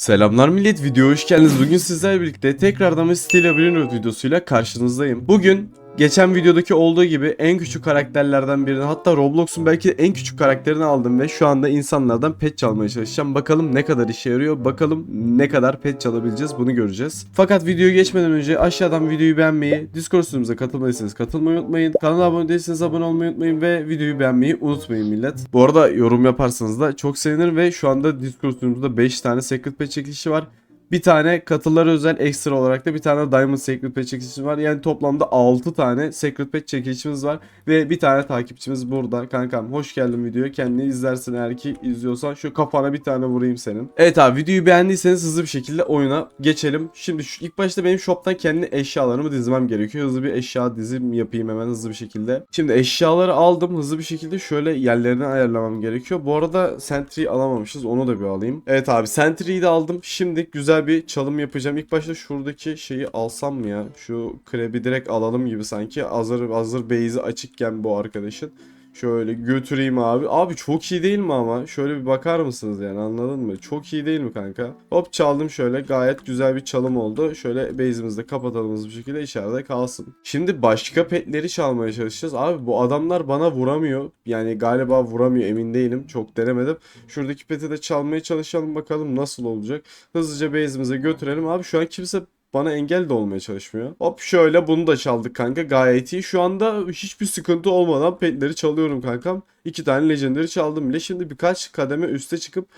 Selamlar millet video hoş geldiniz. Bugün sizlerle birlikte tekrardan bir Steel Labyrinth videosuyla karşınızdayım. Bugün geçen videodaki olduğu gibi en küçük karakterlerden birini hatta Roblox'un belki de en küçük karakterini aldım ve şu anda insanlardan pet çalmaya çalışacağım. Bakalım ne kadar işe yarıyor, bakalım ne kadar pet çalabileceğiz bunu göreceğiz. Fakat videoya geçmeden önce aşağıdan videoyu beğenmeyi, Discord sunucumuza katılmadıysanız katılmayı unutmayın. Kanala abone değilseniz abone olmayı unutmayın ve videoyu beğenmeyi unutmayın millet. Bu arada yorum yaparsanız da çok sevinirim ve şu anda Discord sunucumuzda 5 tane Secret Pet çekilişi var. Bir tane katılara özel ekstra olarak da bir tane Diamond Secret Pet çekilişimiz var. Yani toplamda 6 tane Secret Pet çekilişimiz var. Ve bir tane takipçimiz burada. Kankam hoş geldin videoya. Kendini izlersin eğer ki izliyorsan. Şu kafana bir tane vurayım senin. Evet abi videoyu beğendiyseniz hızlı bir şekilde oyuna geçelim. Şimdi şu, ilk başta benim shop'tan kendi eşyalarımı dizmem gerekiyor. Hızlı bir eşya dizim yapayım hemen hızlı bir şekilde. Şimdi eşyaları aldım. Hızlı bir şekilde şöyle yerlerini ayarlamam gerekiyor. Bu arada Sentry'yi alamamışız. Onu da bir alayım. Evet abi Sentry'yi de aldım. Şimdi güzel bir çalım yapacağım. İlk başta şuradaki şeyi alsam mı ya? Şu krebi direkt alalım gibi sanki. Hazır hazır base'i açıkken bu arkadaşın. Şöyle götüreyim abi. Abi çok iyi değil mi ama? Şöyle bir bakar mısınız yani anladın mı? Çok iyi değil mi kanka? Hop çaldım şöyle. Gayet güzel bir çalım oldu. Şöyle base'imizi de kapatalım bir şekilde içeride kalsın. Şimdi başka petleri çalmaya çalışacağız. Abi bu adamlar bana vuramıyor. Yani galiba vuramıyor emin değilim. Çok denemedim. Şuradaki peti de çalmaya çalışalım bakalım nasıl olacak. Hızlıca base'imize götürelim. Abi şu an kimse bana engel de olmaya çalışmıyor. Hop şöyle bunu da çaldık kanka gayet iyi. Şu anda hiçbir sıkıntı olmadan petleri çalıyorum kankam. İki tane legendary çaldım bile. Şimdi birkaç kademe üste çıkıp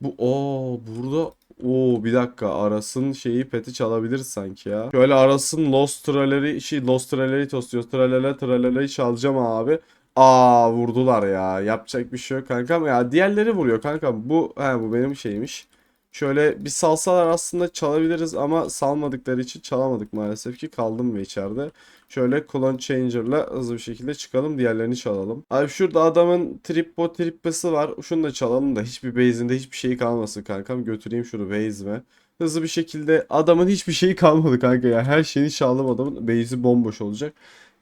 bu o burada Oo bir dakika Aras'ın şeyi peti çalabiliriz sanki ya. Şöyle Aras'ın Lost Traleri şey Lost Traleri tostuyor. Tralala tralala'yı çalacağım abi. Aa vurdular ya. Yapacak bir şey yok kankam. Ya diğerleri vuruyor kankam. Bu he bu benim şeymiş. Şöyle bir salsalar aslında çalabiliriz ama salmadıkları için çalamadık maalesef ki kaldım ve içeride. Şöyle Clone Changer'la hızlı bir şekilde çıkalım diğerlerini çalalım. Abi şurada adamın trippo trippesi var. Şunu da çalalım da hiçbir base'inde hiçbir şey kalmasın kankam. Götüreyim şunu base'ime. Hızlı bir şekilde adamın hiçbir şeyi kalmadı kanka ya. Her şeyini çaldım adamın. Base'i bomboş olacak.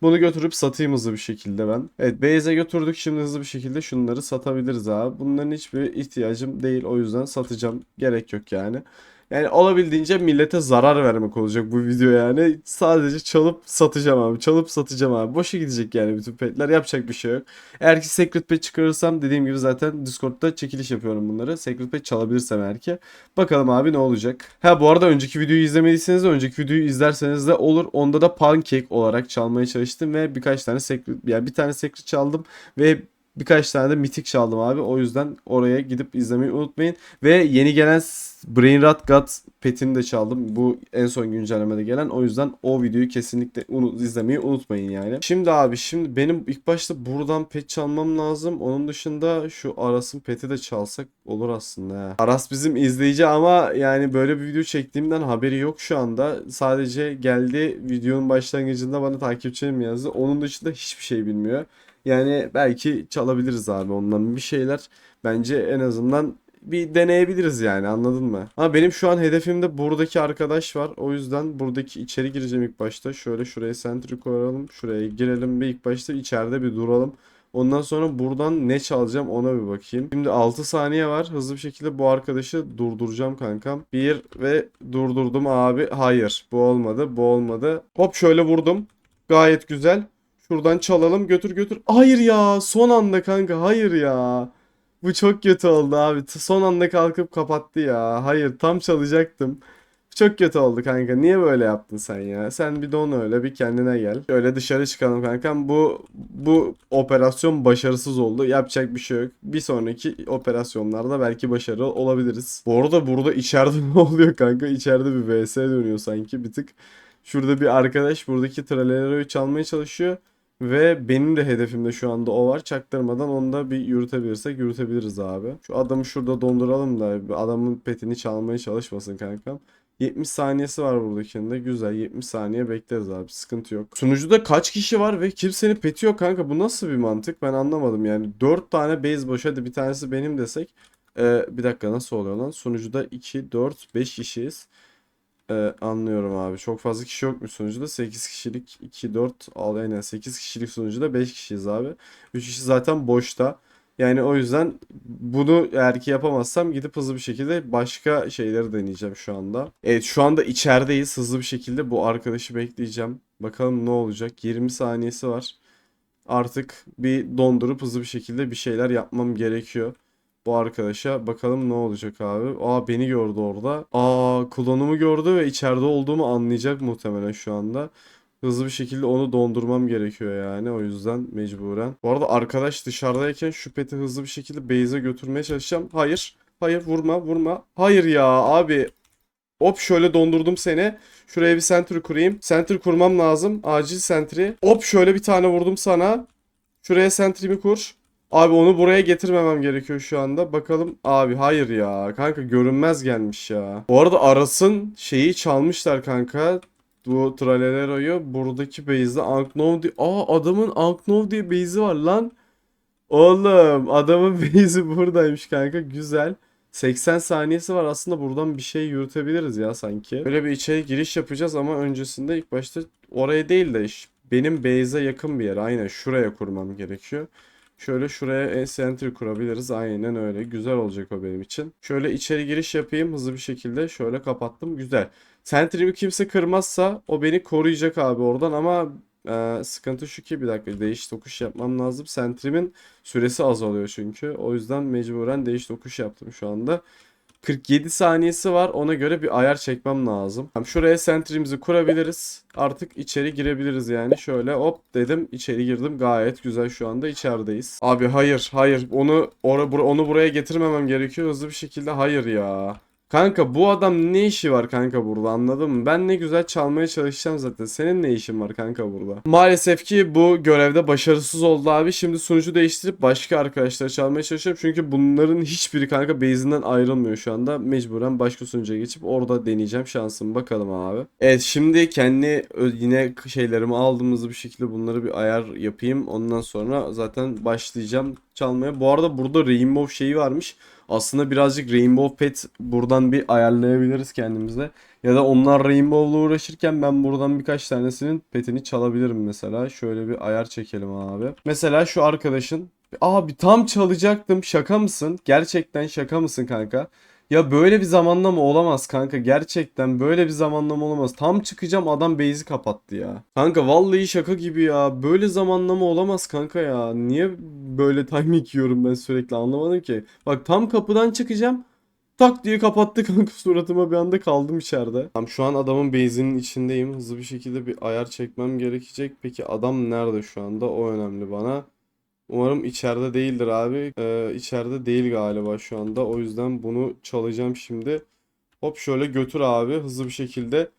Bunu götürüp satayım hızlı bir şekilde ben. Evet base'e götürdük şimdi hızlı bir şekilde şunları satabiliriz abi. Bunların hiçbir ihtiyacım değil o yüzden satacağım. Gerek yok yani. Yani olabildiğince millete zarar vermek olacak bu video yani. Sadece çalıp satacağım abi. Çalıp satacağım abi. Boşa gidecek yani bütün petler. Yapacak bir şey yok. Eğer ki Secret Pet çıkarırsam dediğim gibi zaten Discord'da çekiliş yapıyorum bunları. Secret Pet çalabilirsem eğer ki. Bakalım abi ne olacak. Ha bu arada önceki videoyu izlemediyseniz de önceki videoyu izlerseniz de olur. Onda da Pancake olarak çalmaya çalıştım ve birkaç tane Secret yani bir tane Secret çaldım ve Birkaç tane de mitik çaldım abi. O yüzden oraya gidip izlemeyi unutmayın. Ve yeni gelen Brain Rot God petini de çaldım. Bu en son güncellemede gelen. O yüzden o videoyu kesinlikle unu- izlemeyi unutmayın yani. Şimdi abi şimdi benim ilk başta buradan pet çalmam lazım. Onun dışında şu Aras'ın peti de çalsak olur aslında. ha. Aras bizim izleyici ama yani böyle bir video çektiğimden haberi yok şu anda. Sadece geldi videonun başlangıcında bana takipçilerim yazdı. Onun dışında hiçbir şey bilmiyor. Yani belki çalabiliriz abi ondan bir şeyler. Bence en azından bir deneyebiliriz yani anladın mı? Ama benim şu an hedefimde buradaki arkadaş var. O yüzden buradaki içeri gireceğim ilk başta. Şöyle şuraya sentry koyalım. Şuraya girelim bir ilk başta içeride bir duralım. Ondan sonra buradan ne çalacağım ona bir bakayım. Şimdi 6 saniye var. Hızlı bir şekilde bu arkadaşı durduracağım kankam. Bir ve durdurdum abi. Hayır bu olmadı bu olmadı. Hop şöyle vurdum. Gayet güzel. Şuradan çalalım götür götür. Hayır ya son anda kanka hayır ya. Bu çok kötü oldu abi. Son anda kalkıp kapattı ya. Hayır tam çalacaktım. Çok kötü oldu kanka. Niye böyle yaptın sen ya? Sen bir don öyle bir kendine gel. Şöyle dışarı çıkalım kankam. Bu bu operasyon başarısız oldu. Yapacak bir şey yok. Bir sonraki operasyonlarda belki başarılı olabiliriz. Bu arada burada içeride ne oluyor kanka? İçeride bir vs dönüyor sanki bir tık. Şurada bir arkadaş buradaki Tralero'yu çalmaya çalışıyor. Ve benim de hedefimde şu anda o var. Çaktırmadan onu da bir yürütebilirsek yürütebiliriz abi. Şu adamı şurada donduralım da adamın petini çalmaya çalışmasın kankam. 70 saniyesi var buradakinde. Güzel 70 saniye bekleriz abi. Sıkıntı yok. Sunucuda kaç kişi var ve kimsenin peti yok kanka. Bu nasıl bir mantık? Ben anlamadım yani. 4 tane base boş hadi bir tanesi benim desek. Ee, bir dakika nasıl oluyor lan? Sunucuda 2, 4, 5 kişiyiz. Ee, anlıyorum abi. Çok fazla kişi yokmuş sunucuda. 8 kişilik 2 4 al aynen 8 kişilik sunucuda 5 kişiyiz abi. 3 kişi zaten boşta. Yani o yüzden bunu eğer ki yapamazsam gidip hızlı bir şekilde başka şeyleri deneyeceğim şu anda. Evet şu anda içerideyiz. Hızlı bir şekilde bu arkadaşı bekleyeceğim. Bakalım ne olacak. 20 saniyesi var. Artık bir dondurup hızlı bir şekilde bir şeyler yapmam gerekiyor. Bu arkadaşa bakalım ne olacak abi. Aa beni gördü orada. Aa klonumu gördü ve içeride olduğumu anlayacak muhtemelen şu anda. Hızlı bir şekilde onu dondurmam gerekiyor yani. O yüzden mecburen. Bu arada arkadaş dışarıdayken şu peti hızlı bir şekilde base'e götürmeye çalışacağım. Hayır. Hayır vurma vurma. Hayır ya abi. Hop şöyle dondurdum seni. Şuraya bir sentry kurayım. Sentry kurmam lazım. Acil sentry. Hop şöyle bir tane vurdum sana. Şuraya sentry'mi kur. Abi onu buraya getirmemem gerekiyor şu anda. Bakalım. Abi hayır ya. Kanka görünmez gelmiş ya. Bu arada Aras'ın şeyi çalmışlar kanka. Bu Tralelero'yu buradaki base'de Anknov diye... Aa adamın Anknov diye base'i var lan. Oğlum adamın base'i buradaymış kanka. Güzel. 80 saniyesi var. Aslında buradan bir şey yürütebiliriz ya sanki. Böyle bir içeri giriş yapacağız ama öncesinde ilk başta oraya değil de benim base'e yakın bir yer. Aynen şuraya kurmam gerekiyor. Şöyle şuraya center kurabiliriz. Aynen öyle. Güzel olacak o benim için. Şöyle içeri giriş yapayım hızlı bir şekilde. Şöyle kapattım. Güzel. Center'imi kimse kırmazsa o beni koruyacak abi oradan ama e, sıkıntı şu ki bir dakika değiş tokuş yapmam lazım. Center'imin süresi azalıyor çünkü. O yüzden mecburen değiş tokuş yaptım şu anda. 47 saniyesi var. Ona göre bir ayar çekmem lazım. Şuraya sentrimizi kurabiliriz. Artık içeri girebiliriz yani. Şöyle hop dedim içeri girdim. Gayet güzel şu anda içerideyiz. Abi hayır hayır onu bura- onu buraya getirmemem gerekiyor hızlı bir şekilde. Hayır ya. Kanka bu adam ne işi var kanka burada anladın mı? Ben ne güzel çalmaya çalışacağım zaten. Senin ne işin var kanka burada? Maalesef ki bu görevde başarısız oldu abi. Şimdi sunucu değiştirip başka arkadaşlar çalmaya çalışacağım. Çünkü bunların hiçbiri kanka base'inden ayrılmıyor şu anda. Mecburen başka sunucuya geçip orada deneyeceğim şansımı bakalım abi. Evet şimdi kendi yine şeylerimi aldığımız bir şekilde bunları bir ayar yapayım. Ondan sonra zaten başlayacağım çalmaya. Bu arada burada Rainbow şeyi varmış. Aslında birazcık Rainbow Pet buradan bir ayarlayabiliriz kendimize. Ya da onlar Rainbow'la uğraşırken ben buradan birkaç tanesinin petini çalabilirim mesela. Şöyle bir ayar çekelim abi. Mesela şu arkadaşın. Abi tam çalacaktım. Şaka mısın? Gerçekten şaka mısın kanka? Ya böyle bir zamanlama olamaz kanka. Gerçekten böyle bir zamanlama olamaz. Tam çıkacağım adam base'i kapattı ya. Kanka vallahi şaka gibi ya. Böyle zamanlama olamaz kanka ya. Niye böyle timing yiyorum ben sürekli anlamadım ki. Bak tam kapıdan çıkacağım. Tak diye kapattı kanka suratıma bir anda kaldım içeride. Tam şu an adamın base'inin içindeyim. Hızlı bir şekilde bir ayar çekmem gerekecek. Peki adam nerede şu anda? O önemli bana. Umarım içeride değildir abi. Ee, içeride değil galiba şu anda. O yüzden bunu çalacağım şimdi. Hop şöyle götür abi hızlı bir şekilde.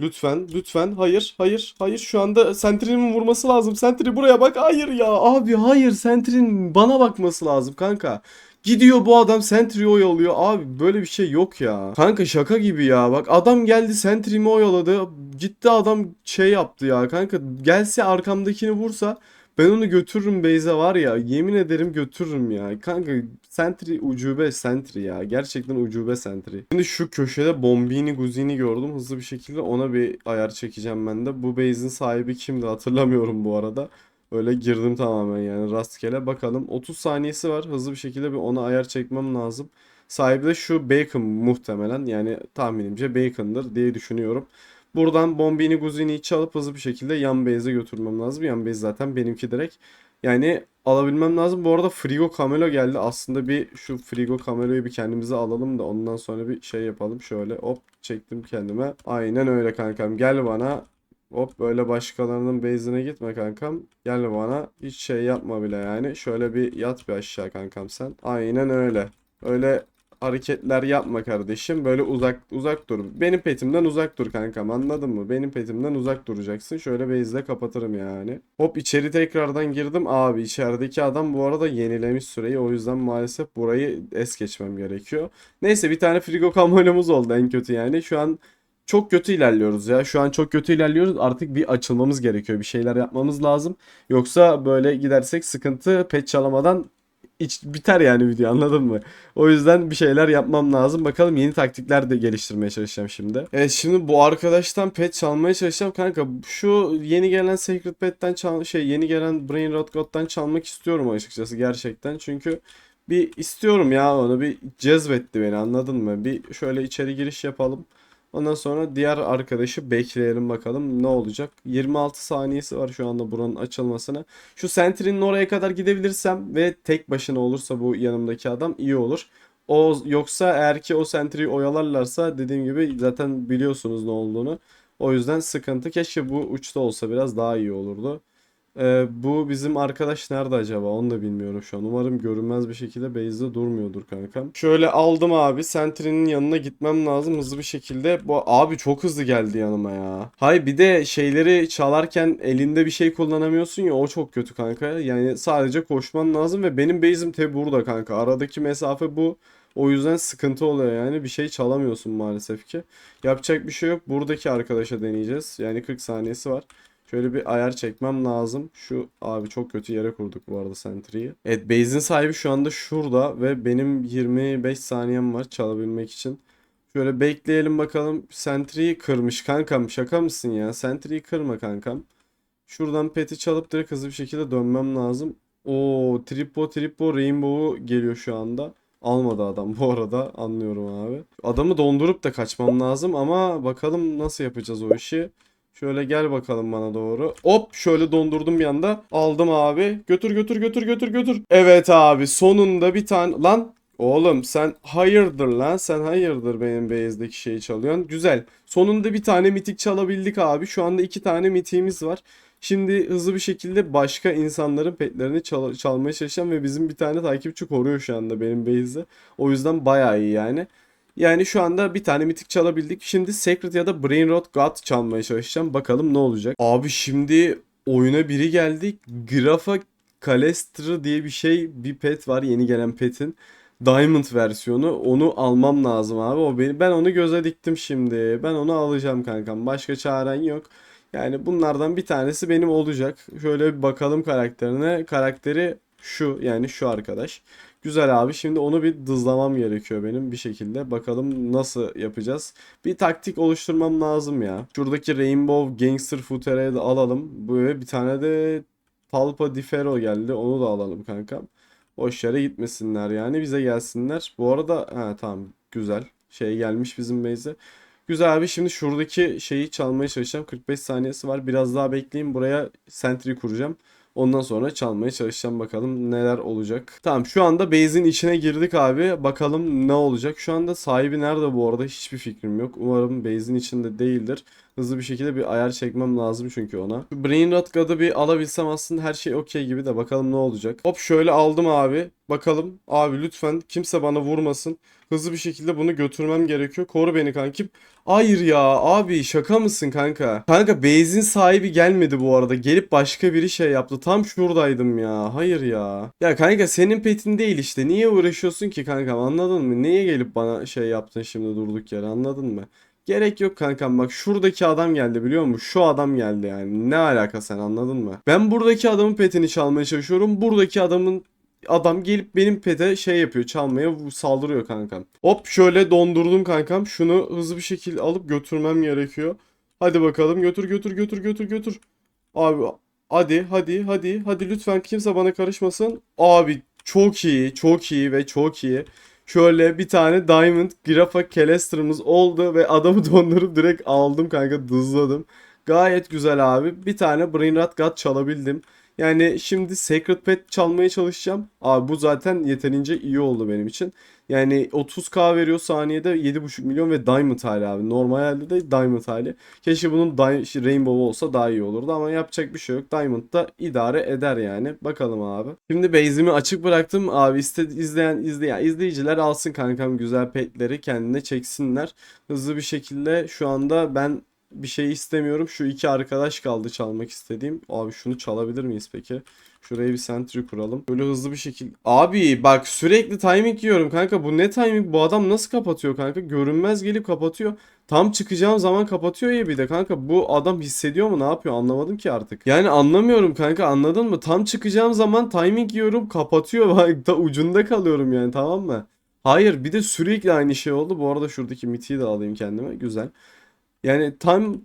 Lütfen, lütfen. Hayır, hayır, hayır. Şu anda Sentry'nin vurması lazım. Sentry buraya bak. Hayır ya. Abi hayır. Sentry'nin bana bakması lazım kanka. Gidiyor bu adam Sentry'i oyalıyor. Abi böyle bir şey yok ya. Kanka şaka gibi ya. Bak adam geldi Sentry'mi oyaladı. Gitti adam şey yaptı ya. Kanka gelse arkamdakini vursa ben onu götürürüm Beyze var ya. Yemin ederim götürürüm ya. Kanka Sentry ucube Sentry ya. Gerçekten ucube Sentry. Şimdi şu köşede Bombini Guzini gördüm. Hızlı bir şekilde ona bir ayar çekeceğim ben de. Bu base'in sahibi kimdi hatırlamıyorum bu arada. Öyle girdim tamamen yani rastgele. Bakalım 30 saniyesi var. Hızlı bir şekilde bir ona ayar çekmem lazım. Sahibi de şu Bacon muhtemelen. Yani tahminimce Bacon'dır diye düşünüyorum. Buradan Bombini Guzini'yi çalıp hızlı bir şekilde yan base'e götürmem lazım. Yan base zaten benimki direkt. Yani alabilmem lazım. Bu arada Frigo Camelo geldi. Aslında bir şu Frigo Camelo'yu bir kendimize alalım da ondan sonra bir şey yapalım. Şöyle hop çektim kendime. Aynen öyle kankam. Gel bana. Hop böyle başkalarının base'ine gitme kankam. Gel bana. Hiç şey yapma bile yani. Şöyle bir yat bir aşağı kankam sen. Aynen öyle. Öyle hareketler yapma kardeşim. Böyle uzak uzak dur. Benim petimden uzak dur kankam anladın mı? Benim petimden uzak duracaksın. Şöyle base'de kapatırım yani. Hop içeri tekrardan girdim. Abi içerideki adam bu arada yenilemiş süreyi. O yüzden maalesef burayı es geçmem gerekiyor. Neyse bir tane frigo kamyonumuz oldu en kötü yani. Şu an çok kötü ilerliyoruz ya. Şu an çok kötü ilerliyoruz. Artık bir açılmamız gerekiyor. Bir şeyler yapmamız lazım. Yoksa böyle gidersek sıkıntı. Pet çalamadan iç, biter yani video anladın mı? O yüzden bir şeyler yapmam lazım. Bakalım yeni taktikler de geliştirmeye çalışacağım şimdi. Evet şimdi bu arkadaştan pet çalmaya çalışacağım kanka. Şu yeni gelen Secret Pet'ten çal şey yeni gelen Brain Rot God'dan çalmak istiyorum açıkçası gerçekten. Çünkü bir istiyorum ya onu bir cezbetti beni anladın mı? Bir şöyle içeri giriş yapalım. Ondan sonra diğer arkadaşı bekleyelim bakalım ne olacak. 26 saniyesi var şu anda buranın açılmasına. Şu Sentry'nin oraya kadar gidebilirsem ve tek başına olursa bu yanımdaki adam iyi olur. O yoksa eğer ki o Sentry'yi oyalarlarsa dediğim gibi zaten biliyorsunuz ne olduğunu. O yüzden sıkıntı. Keşke bu uçta olsa biraz daha iyi olurdu. Ee, bu bizim arkadaş nerede acaba? Onu da bilmiyorum şu an. Umarım görünmez bir şekilde base'de durmuyordur kankam. Şöyle aldım abi. Sentry'nin yanına gitmem lazım hızlı bir şekilde. Bu abi çok hızlı geldi yanıma ya. Hay bir de şeyleri çalarken elinde bir şey kullanamıyorsun ya o çok kötü kanka. Yani sadece koşman lazım ve benim base'im te burada kanka. Aradaki mesafe bu. O yüzden sıkıntı oluyor yani bir şey çalamıyorsun maalesef ki. Yapacak bir şey yok. Buradaki arkadaşa deneyeceğiz. Yani 40 saniyesi var. Şöyle bir ayar çekmem lazım. Şu abi çok kötü yere kurduk bu arada sentry'yi. Evet base'in sahibi şu anda şurada ve benim 25 saniyem var çalabilmek için. Şöyle bekleyelim bakalım. Sentry'yi kırmış kankam. Şaka mısın ya? Sentry'yi kırma kankam. Şuradan peti çalıp direkt hızlı bir şekilde dönmem lazım. O tripo tripo rainbow'u geliyor şu anda. Almadı adam bu arada anlıyorum abi. Adamı dondurup da kaçmam lazım ama bakalım nasıl yapacağız o işi. Şöyle gel bakalım bana doğru. Hop şöyle dondurdum bir anda. Aldım abi. Götür götür götür götür götür. Evet abi sonunda bir tane lan Oğlum sen hayırdır lan sen hayırdır benim base'deki şeyi çalıyorsun. Güzel. Sonunda bir tane mitik çalabildik abi. Şu anda iki tane mitiğimiz var. Şimdi hızlı bir şekilde başka insanların petlerini çal- çalmaya çalışacağım ve bizim bir tane takipçi koruyor şu anda benim base'de. O yüzden bayağı iyi yani. Yani şu anda bir tane mitik çalabildik. Şimdi Secret ya da Brain Rot God çalmaya çalışacağım. Bakalım ne olacak. Abi şimdi oyuna biri geldi. Grafa Calestra diye bir şey bir pet var yeni gelen petin. Diamond versiyonu. Onu almam lazım abi. O beni ben onu göze diktim şimdi. Ben onu alacağım kankam. Başka çaren yok. Yani bunlardan bir tanesi benim olacak. Şöyle bir bakalım karakterine. Karakteri şu yani şu arkadaş. Güzel abi. Şimdi onu bir dızlamam gerekiyor benim bir şekilde. Bakalım nasıl yapacağız. Bir taktik oluşturmam lazım ya. Şuradaki Rainbow Gangster Footer'e de alalım. Böyle bir tane de Palpa Di Ferro geldi. Onu da alalım kankam. Boş yere gitmesinler yani. Bize gelsinler. Bu arada ha tamam güzel. Şey gelmiş bizim base'e. Güzel abi şimdi şuradaki şeyi çalmaya çalışacağım. 45 saniyesi var. Biraz daha bekleyeyim. Buraya sentry kuracağım. Ondan sonra çalmaya çalışacağım bakalım neler olacak. Tamam şu anda base'in içine girdik abi. Bakalım ne olacak. Şu anda sahibi nerede bu arada hiçbir fikrim yok. Umarım base'in içinde değildir. Hızlı bir şekilde bir ayar çekmem lazım çünkü ona. Şu Brain Rot God'ı bir alabilsem aslında her şey okey gibi de bakalım ne olacak. Hop şöyle aldım abi. Bakalım abi lütfen kimse bana vurmasın. Hızlı bir şekilde bunu götürmem gerekiyor. Koru beni kankim. Hayır ya abi şaka mısın kanka? Kanka base'in sahibi gelmedi bu arada. Gelip başka biri şey yaptı. Tam şuradaydım ya. Hayır ya. Ya kanka senin petin değil işte. Niye uğraşıyorsun ki kankam anladın mı? Niye gelip bana şey yaptın şimdi durduk yere anladın mı? Gerek yok kankam bak şuradaki adam geldi biliyor musun? Şu adam geldi yani. Ne alaka sen anladın mı? Ben buradaki adamın petini çalmaya çalışıyorum. Buradaki adamın adam gelip benim pete şey yapıyor çalmaya saldırıyor kankam. Hop şöyle dondurdum kankam. Şunu hızlı bir şekilde alıp götürmem gerekiyor. Hadi bakalım götür götür götür götür götür. Abi hadi hadi hadi hadi lütfen kimse bana karışmasın. Abi çok iyi çok iyi ve çok iyi. Şöyle bir tane Diamond Grafa Calester'ımız oldu ve adamı dondurup direkt aldım kanka dızladım. Gayet güzel abi. Bir tane Brain Rot God çalabildim. Yani şimdi Secret Pet çalmaya çalışacağım. Abi bu zaten yeterince iyi oldu benim için. Yani 30k veriyor saniyede 7.5 milyon ve Diamond hali abi. Normal halde de Diamond hali. Keşke bunun Di- Rainbow olsa daha iyi olurdu ama yapacak bir şey yok. Diamond da idare eder yani. Bakalım abi. Şimdi base'imi açık bıraktım. Abi iste, izleyen izleyen izleyiciler alsın kankam güzel petleri kendine çeksinler. Hızlı bir şekilde şu anda ben bir şey istemiyorum. Şu iki arkadaş kaldı çalmak istediğim. Abi şunu çalabilir miyiz peki? Şuraya bir sentry kuralım. Böyle hızlı bir şekilde. Abi bak sürekli timing yiyorum kanka. Bu ne timing? Bu adam nasıl kapatıyor kanka? Görünmez gelip kapatıyor. Tam çıkacağım zaman kapatıyor ya bir de kanka. Bu adam hissediyor mu? Ne yapıyor? Anlamadım ki artık. Yani anlamıyorum kanka. Anladın mı? Tam çıkacağım zaman timing yiyorum. Kapatıyor. Bak da ucunda kalıyorum yani tamam mı? Hayır bir de sürekli aynı şey oldu. Bu arada şuradaki mitiyi de alayım kendime. Güzel. Yani tam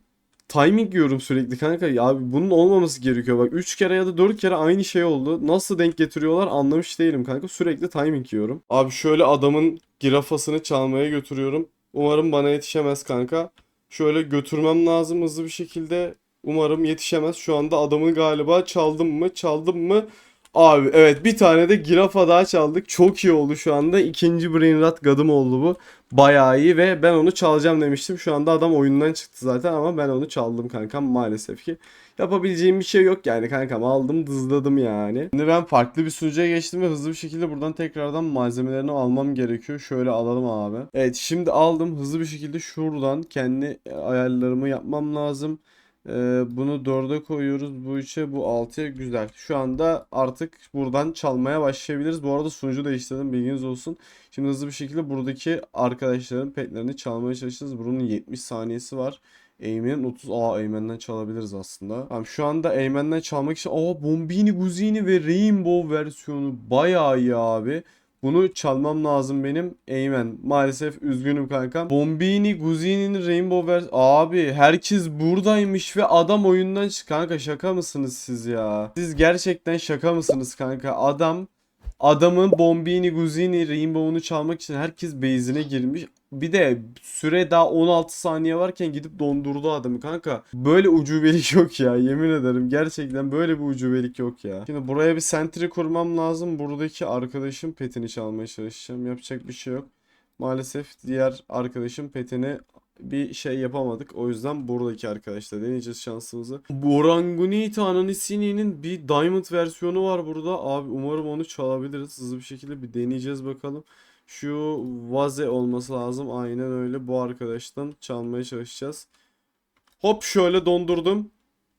timing yiyorum sürekli kanka. Ya abi bunun olmaması gerekiyor. Bak 3 kere ya da 4 kere aynı şey oldu. Nasıl denk getiriyorlar anlamış değilim kanka. Sürekli timing yiyorum. Abi şöyle adamın girafasını çalmaya götürüyorum. Umarım bana yetişemez kanka. Şöyle götürmem lazım hızlı bir şekilde. Umarım yetişemez. Şu anda adamı galiba çaldım mı? Çaldım mı? Abi evet bir tane de girafa daha çaldık. Çok iyi oldu şu anda. İkinci brain rot gadım oldu bu. Bayağı iyi ve ben onu çalacağım demiştim. Şu anda adam oyundan çıktı zaten ama ben onu çaldım kankam maalesef ki. Yapabileceğim bir şey yok yani kankam aldım dızladım yani. Şimdi ben farklı bir sunucuya geçtim ve hızlı bir şekilde buradan tekrardan malzemelerini almam gerekiyor. Şöyle alalım abi. Evet şimdi aldım hızlı bir şekilde şuradan kendi ayarlarımı yapmam lazım. Ee, bunu 4'e koyuyoruz. Bu 3'e bu 6'ya güzel. Şu anda artık buradan çalmaya başlayabiliriz. Bu arada sunucu değiştirdim bilginiz olsun. Şimdi hızlı bir şekilde buradaki arkadaşların petlerini çalmaya çalışacağız. Bunun 70 saniyesi var. Eymen'in 30. Aa Eymen'den çalabiliriz aslında. Tamam şu anda Eymen'den çalmak için Aa Bombini, Guzini ve Rainbow versiyonu bayağı iyi abi. Bunu çalmam lazım benim. Eymen. Maalesef üzgünüm kankam. Bombini, Guzini'nin Rainbow vers... Abi herkes buradaymış ve adam oyundan çık. Kanka şaka mısınız siz ya? Siz gerçekten şaka mısınız kanka? Adam Adamın Bombini, Guzini, Rainbow'unu çalmak için herkes base'ine girmiş. Bir de süre daha 16 saniye varken gidip dondurdu adamı kanka. Böyle ucubelik yok ya yemin ederim. Gerçekten böyle bir ucubelik yok ya. Şimdi buraya bir sentry kurmam lazım. Buradaki arkadaşım petini çalmaya çalışacağım. Yapacak bir şey yok. Maalesef diğer arkadaşım petini bir şey yapamadık. O yüzden buradaki arkadaşla deneyeceğiz şansımızı. Bu Orangunita Ananisini'nin bir Diamond versiyonu var burada. Abi umarım onu çalabiliriz. Hızlı bir şekilde bir deneyeceğiz bakalım. Şu vaze olması lazım. Aynen öyle. Bu arkadaştan çalmaya çalışacağız. Hop şöyle dondurdum.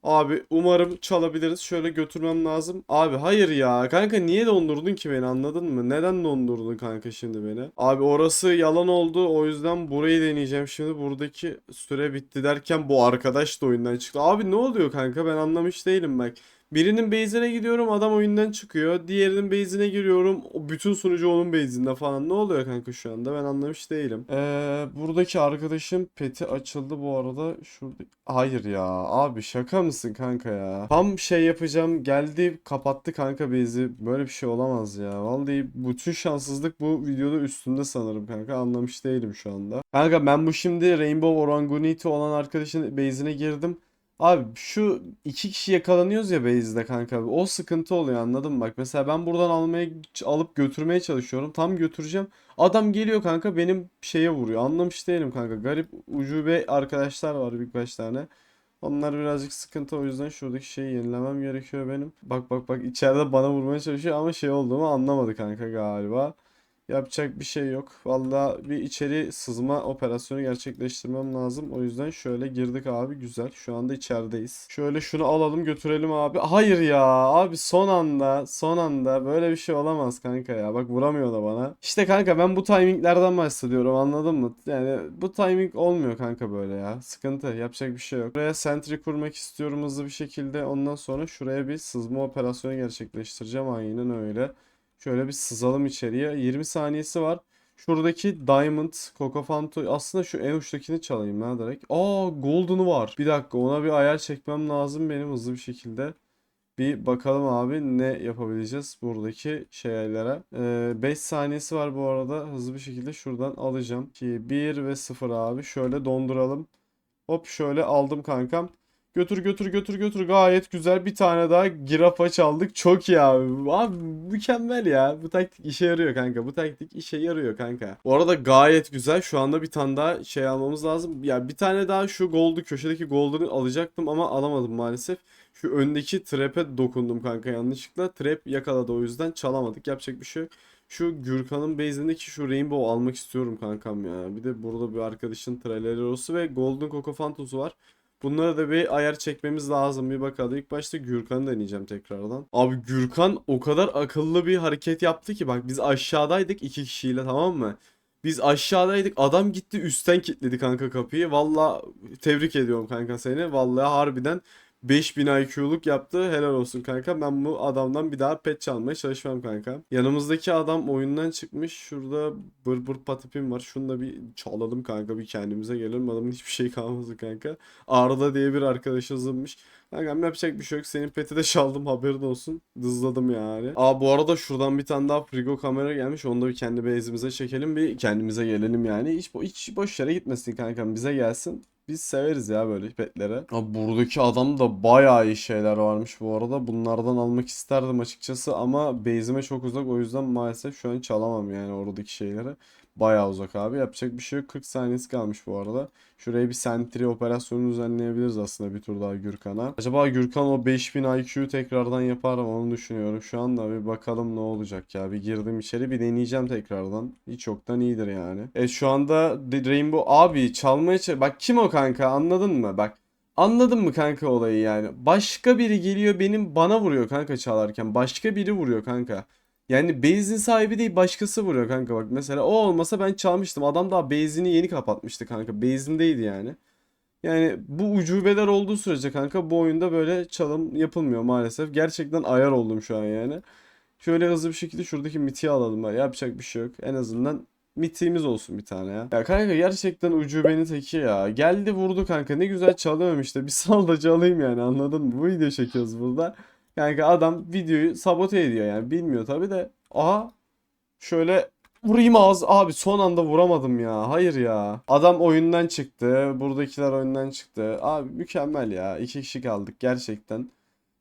Abi umarım çalabiliriz. Şöyle götürmem lazım. Abi hayır ya. Kanka niye dondurdun ki beni anladın mı? Neden dondurdun kanka şimdi beni? Abi orası yalan oldu. O yüzden burayı deneyeceğim şimdi. Buradaki süre bitti derken bu arkadaş da oyundan çıktı. Abi ne oluyor kanka? Ben anlamış değilim bak. Birinin base'ine gidiyorum adam oyundan çıkıyor. Diğerinin base'ine giriyorum. O bütün sunucu onun base'inde falan. Ne oluyor kanka şu anda? Ben anlamış değilim. Ee, buradaki arkadaşım peti açıldı bu arada. Şurada. Hayır ya. Abi şaka mısın kanka ya? Tam şey yapacağım. Geldi kapattı kanka base'i. Böyle bir şey olamaz ya. Vallahi bütün şanssızlık bu videoda üstünde sanırım kanka. Anlamış değilim şu anda. Kanka ben bu şimdi Rainbow Oranguniti olan arkadaşın base'ine girdim. Abi şu iki kişi yakalanıyoruz ya base'de kanka. O sıkıntı oluyor anladın mı? Bak mesela ben buradan almaya alıp götürmeye çalışıyorum. Tam götüreceğim. Adam geliyor kanka benim şeye vuruyor. Anlamış değilim kanka. Garip ucube arkadaşlar var birkaç tane. Onlar birazcık sıkıntı o yüzden şuradaki şeyi yenilemem gerekiyor benim. Bak bak bak içeride bana vurmaya çalışıyor ama şey olduğumu anlamadı kanka galiba. Yapacak bir şey yok. Valla bir içeri sızma operasyonu gerçekleştirmem lazım. O yüzden şöyle girdik abi güzel. Şu anda içerideyiz. Şöyle şunu alalım götürelim abi. Hayır ya abi son anda son anda böyle bir şey olamaz kanka ya. Bak vuramıyor da bana. İşte kanka ben bu timinglerden bahsediyorum anladın mı? Yani bu timing olmuyor kanka böyle ya. Sıkıntı yapacak bir şey yok. Buraya sentry kurmak istiyorum hızlı bir şekilde. Ondan sonra şuraya bir sızma operasyonu gerçekleştireceğim. Aynen öyle. Şöyle bir sızalım içeriye. 20 saniyesi var. Şuradaki Diamond, Cocofanto aslında şu en uçtakini çalayım ya direkt. Aa Golden'u var. Bir dakika ona bir ayar çekmem lazım benim hızlı bir şekilde. Bir bakalım abi ne yapabileceğiz buradaki şeylere. Ee, 5 saniyesi var bu arada. Hızlı bir şekilde şuradan alacağım. 2, 1 ve 0 abi. Şöyle donduralım. Hop şöyle aldım kankam. Götür götür götür götür gayet güzel bir tane daha girafa çaldık çok iyi abi. Abi mükemmel ya bu taktik işe yarıyor kanka bu taktik işe yarıyor kanka. Bu arada gayet güzel şu anda bir tane daha şey almamız lazım. Ya bir tane daha şu gold'u köşedeki gold'unu alacaktım ama alamadım maalesef. Şu öndeki trap'e dokundum kanka yanlışlıkla. Trap yakaladı o yüzden çalamadık yapacak bir şey yok. Şu Gürkan'ın base'indeki şu Rainbow almak istiyorum kankam ya. Bir de burada bir arkadaşın Trailerosu ve Golden Coco Fantos'u var. Bunlara da bir ayar çekmemiz lazım. Bir bakalım. İlk başta Gürkan'ı deneyeceğim tekrardan. Abi Gürkan o kadar akıllı bir hareket yaptı ki bak biz aşağıdaydık iki kişiyle tamam mı? Biz aşağıdaydık. Adam gitti üstten kilitledi kanka kapıyı. Valla tebrik ediyorum kanka seni. Vallahi harbiden 5000 IQ'luk yaptı. Helal olsun kanka. Ben bu adamdan bir daha pet çalmaya çalışmam kanka. Yanımızdaki adam oyundan çıkmış. Şurada bır bır patipim var. Şunu da bir çalalım kanka. Bir kendimize gelelim. Adamın hiçbir şey kalmadı kanka. Arda diye bir arkadaş yazılmış. Kankam yapacak bir şey yok. Senin peti de çaldım haberin olsun. Dızladım yani. Aa bu arada şuradan bir tane daha frigo kamera gelmiş. Onu da bir kendi base'imize çekelim. Bir kendimize gelelim yani. Hiç, hiç boş yere gitmesin kankam. Bize gelsin. Biz severiz ya böyle petlere. Abi buradaki adam da bayağı iyi şeyler varmış bu arada. Bunlardan almak isterdim açıkçası ama base'ime çok uzak. O yüzden maalesef şu an çalamam yani oradaki şeyleri. Bayağı uzak abi. Yapacak bir şey yok. 40 saniyesi kalmış bu arada. Şuraya bir sentry operasyonu düzenleyebiliriz aslında bir tur daha Gürkan'a. Acaba Gürkan o 5000 IQ tekrardan yapar mı onu düşünüyorum. Şu anda bir bakalım ne olacak ya. Bir girdim içeri bir deneyeceğim tekrardan. Hiç yoktan iyidir yani. E şu anda Rainbow abi çalmaya ç- Bak kim o kanka anladın mı? Bak Anladın mı kanka olayı yani? Başka biri geliyor benim bana vuruyor kanka çalarken. Başka biri vuruyor kanka. Yani base'in sahibi değil başkası vuruyor kanka bak. Mesela o olmasa ben çalmıştım. Adam daha base'ini yeni kapatmıştı kanka. Base'indeydi yani. Yani bu ucubeler olduğu sürece kanka bu oyunda böyle çalım yapılmıyor maalesef. Gerçekten ayar oldum şu an yani. Şöyle hızlı bir şekilde şuradaki mitiği alalım. Bak. Yapacak bir şey yok. En azından mitiğimiz olsun bir tane ya. Ya kanka gerçekten ucubenin teki ya. Geldi vurdu kanka. Ne güzel çalıyorum işte. Bir sal da çalayım yani anladın mı? Bu video çekiyoruz burada. Kanka adam videoyu sabote ediyor yani. Bilmiyor tabi de. Aha. Şöyle vurayım ağız. Abi son anda vuramadım ya. Hayır ya. Adam oyundan çıktı. Buradakiler oyundan çıktı. Abi mükemmel ya. İki kişi kaldık gerçekten.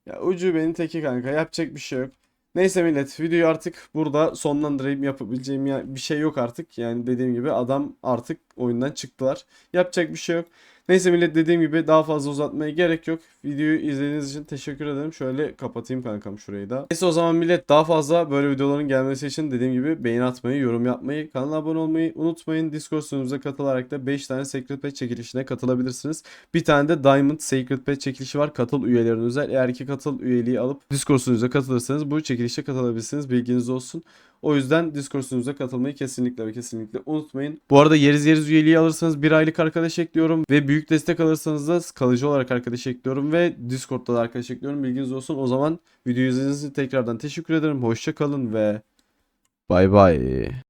Ya ucubenin teki kanka. Yapacak bir şey yok. Neyse millet videoyu artık burada sonlandırayım yapabileceğim ya bir şey yok artık. Yani dediğim gibi adam artık oyundan çıktılar. Yapacak bir şey yok. Neyse millet dediğim gibi daha fazla uzatmaya gerek yok. Videoyu izlediğiniz için teşekkür ederim. Şöyle kapatayım kankam şurayı da. Neyse o zaman millet daha fazla böyle videoların gelmesi için dediğim gibi beğeni atmayı, yorum yapmayı, kanala abone olmayı unutmayın. Discord sunucumuza katılarak da 5 tane Secret Pet çekilişine katılabilirsiniz. Bir tane de Diamond Secret Pet çekilişi var. Katıl üyelerine özel. Eğer ki katıl üyeliği alıp Discord sunucumuza katılırsanız bu çekilişe katılabilirsiniz. Bilginiz olsun. O yüzden Discord katılmayı kesinlikle ve kesinlikle unutmayın. Bu arada yeriz yeriz üyeliği alırsanız bir aylık arkadaş ekliyorum ve büyük destek alırsanız da kalıcı olarak arkadaş ekliyorum ve Discord'da da arkadaş ekliyorum. Bilginiz olsun. O zaman videoyu izlediğiniz için tekrardan teşekkür ederim. Hoşça kalın ve bay bay.